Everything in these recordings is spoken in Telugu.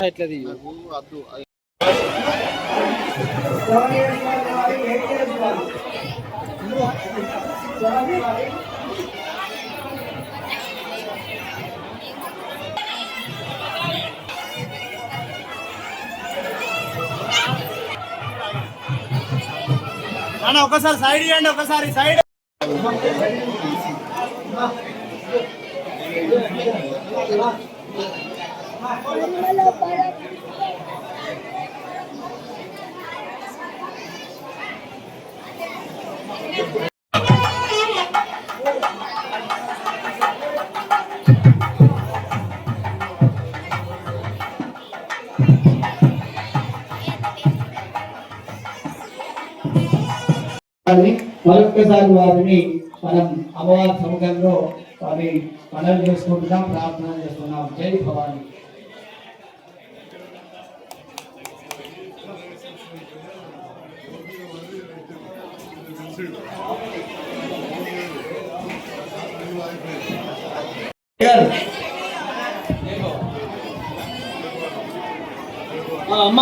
ఎట్లా అన్న ఒకసారి సైడ్ ఇవ్వండి ఒకసారి సైడ్ Thank you. వారిని మరొక్కసారి వారిని మనం అమ్మవారి సముఖంలో వారి పనులు చేసుకుంటున్నాం ప్రార్థన చేస్తున్నాం జై భవాని. అమ్మ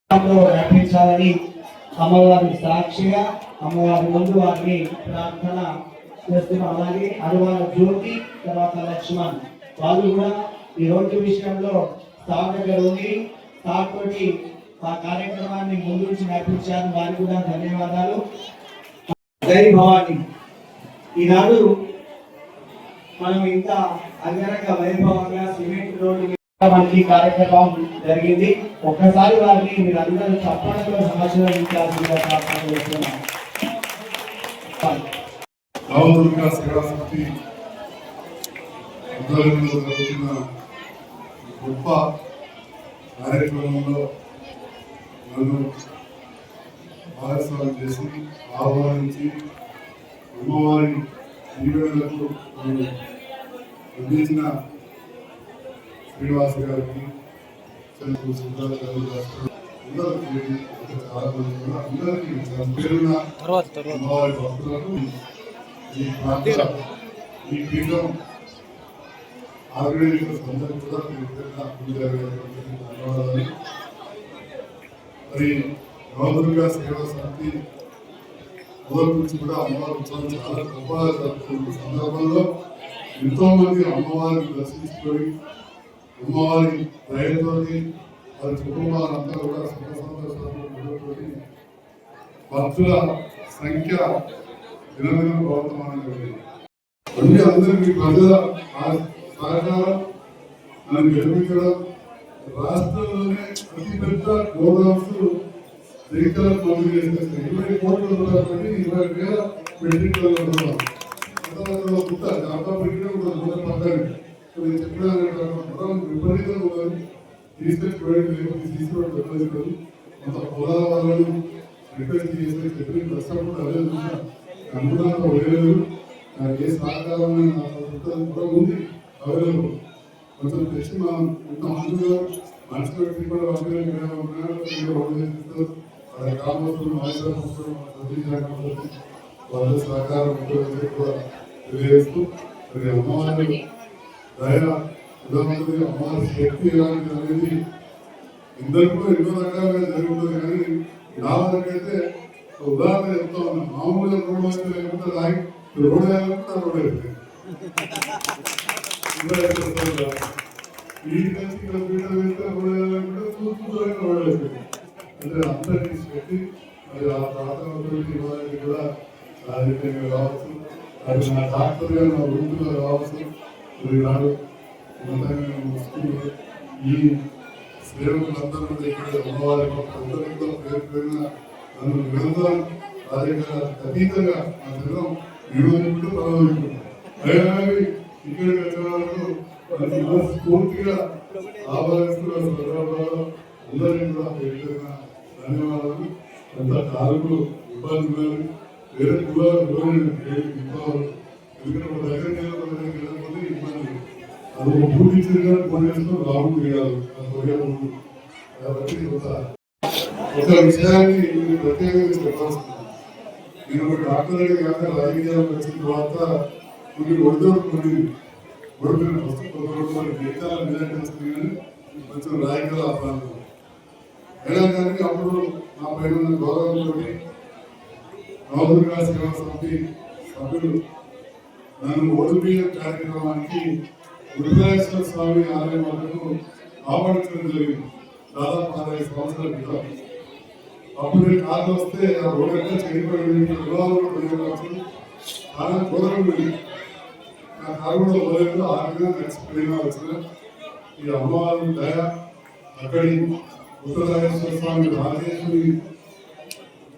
ఒప్పండి లో రక్షించాలని అమ్మవారి సాక్షిగా అమ్మవారి ముందు వారిని ప్రార్థన అలాగే అరువాల జ్యోతి తర్వాత లక్ష్మణ్. వాళ్ళు కూడా ఈ రోడ్డు విషయంలో సార్ దగ్గర ఉండి సార్ తోటి ఆ కార్యక్రమాన్ని ముందుంచి నడిపించారు. వారికి కూడా ధన్యవాదాలు. జై భవాని. ఈనాడు మనం ఇంత అంగరంగ వైభవంగా సిమెంట్ రోడ్డు మీద మనకి కార్యక్రమం జరిగింది. ఒక్కసారి వారిని మీరు అందరూ చప్పట్లతో సంవత్సరించాల్సిందిగా ప్రార్థన చేస్తున్నాం. నవదుర్గా సేవా సమితి ఆధ్వర్యంలో జరుగుతున్న గొప్ప కార్యక్రమంలో నన్ను భాగస్వామ్యం చేసి ఆహ్వానించి అమ్మవారి దీవెనలకు అందించిన శ్రీనివాస గారికి చంద్రు సుందర గారు అందరికీ చాలా మంది ఉన్నారు. అందరికీ పేరున తర్వాత తర్వాత అమ్మవారి భక్తులకు ఈ ప్రాంత ఈ పీఠం అందరికీ కూడా ధన్యవాదాలు. మరి నవదుర్గా సేవా సమితి మొదటి నుంచి కూడా అమ్మవారి ఉత్సవం చాలా గొప్పగా జరుపుతున్న సందర్భంలో ఎంతో మంది అమ్మవారిని దర్శించుకొని అమ్మవారి దయతోటి వారి కుటుంబాలంతా కూడా సుఖ సంతోషాలు భక్తుల సంఖ్య దినదినం ప్రవర్తమానం అన్ని అందరికీ ప్రజల సహకారం నన్ను గెలిపించడం రాష్ట్రంలోనే అతి పెద్ద గోదామ్స్ రైతుల పంపిణీ చేసేస్తాయి ఇరవై కోట్ల రూపాయలు ఇరవై వేల మెట్రిక్ టన్నుల జాబా పెట్టిన కూడా నూట నేను చెప్పిన విపరీతంగా ఉన్నది. తీసుకొచ్చి తీసుకోవడం అంత కొంత పొలాల వాళ్ళను రిక్వెస్ట్ చేసి చెప్పి కష్టపడి అదే అనుకున్నాక వేయలేదు నాకు ఏ సహకారం కూడా ఉంది. అవైలబుల్ కొంచెం తెచ్చి మా ఇంత మంచిగా మనసు పెట్టి కూడా గ్రామస్తులు మాయసభ్యులు వాళ్ళ సహకారం కూడా తెలియజేస్తూ మరి అమ్మవారి దయ ఉదాహరణకి అమ్మవారి శక్తి అనేది అందరికీ ఎన్నో రకాలుగా జరుగుతుంది. కానీ నా వరకైతే ఉదాహరణ చెప్తా ఉన్నా మామూలుగా రోడ్డు అయితే లేకపోతే లాగి రోడ్డు వేయాలనుకుంటే రోడ్డు అయిపోయింది ఈ కలిసి ఇక్కడ పీఠం వేస్తే రోడ్డు వేయాలనుకుంటే తూర్పు రోడ్డు అయిపోయింది అంటే అందరికీ శక్తి మరి ఆ ప్రాంతం గురించి ఇవ్వడానికి కూడా రాజకీయంగా కావచ్చు అది నా డాక్టర్ గారు నా వృత్తిలో కావచ్చు మరి నాడు ఉన్నతంగా ఈ సేవకులందరూ ఇక్కడ ఉన్నవారి యొక్క అందరికీ పేరు పేరున నన్ను నిరంతరం రాజకీయాలకు అతీతంగా నా శరీరం నిరోధించుకుంటూ ప్రారంభించుకుంటాను అయినా కానీ ఇక్కడికి పూర్తిగా అందరికీ కూడా పేరు ధన్యవాదాలు. అంత ఇబ్బంది వేరే కూడా ఎవరు ఎందుకంటే ఒక దగ్గర వెళ్ళకపోతే ఇబ్బంది. అది ఒక పూర్తి ఇచ్చిన పోలీసులు చేయాలి అది కాబట్టి ఒక ఒక విషయాన్ని ప్రత్యేకంగా చెప్పాల్సింది. నేను ఒక డాక్టర్ కాక రాజకీయాలకు వచ్చిన తర్వాత కొన్ని ఒడిదోడు కొన్ని ఒడిపోయిన ఫస్ట్ కొన్ని జీతాలు నిజానికి వస్తున్నాయని కొంచెం రాజకీయాలు ఆ ప్రాంతం అయినా కానీ అప్పుడు నా పైన ఉన్న గౌరవంతో నవదుర్గా సేవా సమితి సభ్యులు నన్ను ఓడిపియ కార్యక్రమానికి రుద్రేశ్వర స్వామి ఆలయం వరకు ఆపడించడం జరిగింది. దాదాపు అరవై సంవత్సరాల క్రితం అప్పుడు నేను కార్లు వస్తే ఆ రోడ్ అంతా చెడిపోయింది వివాహాలు పోయేవచ్చు చాలా దూరం ఉంది. నా కారు కూడా పోలేదు ఆ విధంగా నడిచిపోయినా వచ్చిన. ఈ అమ్మవారి దయ అక్కడి ఉత్తరాజేశ్వర స్వామి రాజేశ్వరి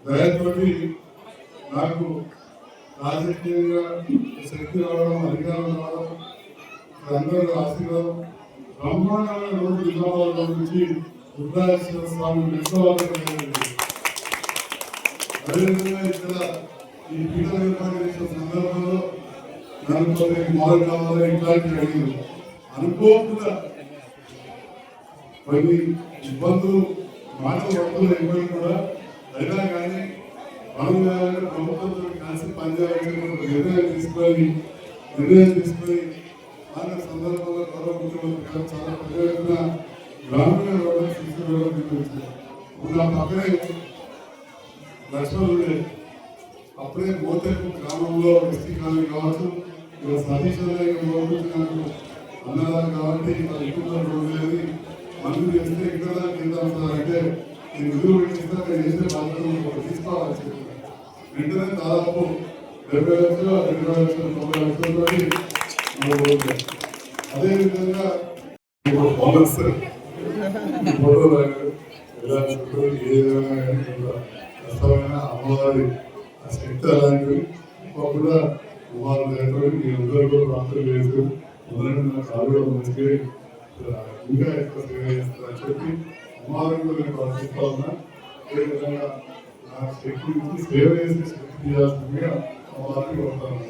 దయతోటి నాకు రాజకీయంగా శక్తి రావడం అధికారం రావడం అందరూ ఆశీర్వాదం. బ్రహ్మాండమైన రోజు నిజామాబాద్ నుంచి స్వామి విశ్వవాసం అదేవిధంగా ఇక్కడ ఈ పీఠం ఏర్పాటు చేసిన సందర్భంలో నన్ను కొన్ని మొదలు కావాలి ఇట్లాంటి అనుకోకుండా కొన్ని ఇబ్బందులు మాటలు వద్దులు ఇబ్బంది కూడా అయినా కానీ మనం ప్రభుత్వంతో కలిసి పనిచేయాలని ఒక నిర్ణయం తీసుకొని నిర్ణయం తీసుకొని ఆ సందర్భంలో గౌరవ ముఖ్యమంత్రి చాలా పెద్ద ఎత్తున గ్రామీణ రోడ్డు తీసుకురావడం ఇప్పుడు నా పక్కనే లక్ష్మణుడే అప్పుడే మోతేపు గ్రామంలో ఎస్టీ కాలనీ కావచ్చు ఇక్కడ సతీష్ నాకు అన్నదాన్ని కాబట్టి ఇక్కడ ఎక్కువ రోడ్డు లేదు మందు చేస్తే ఇక్కడ కింద ఉంటారంటే నేను నిధులు పెట్టిస్తా నేను చేసే బాధ్యత తీసుకోవాలని చెప్పాను వెంటనే దాదాపు డెబ్బై లక్షలు రెండు లక్షలు తొంభై లక్షలతో అదేవిధంగా బోనస్ ఫోటోలు ఏ విధంగా కానీ అమ్మవారి శక్తి అలాంటివి కూడా కుమారు దగ్గర మీ అందరూ కూడా ప్రాంతం లేదు. మొదలైన నా కాలు మంచిగా ఇంకా ఎక్కువ సేవ చేస్తారని చెప్పి అమ్మవారిని కూడా నేను ప్రార్థిస్తా ఉన్నా. ఏ విధంగా నా శక్తి సేవ చేసే శక్తి చేయాల్సిందిగా అమ్మవారిని కోరుతాను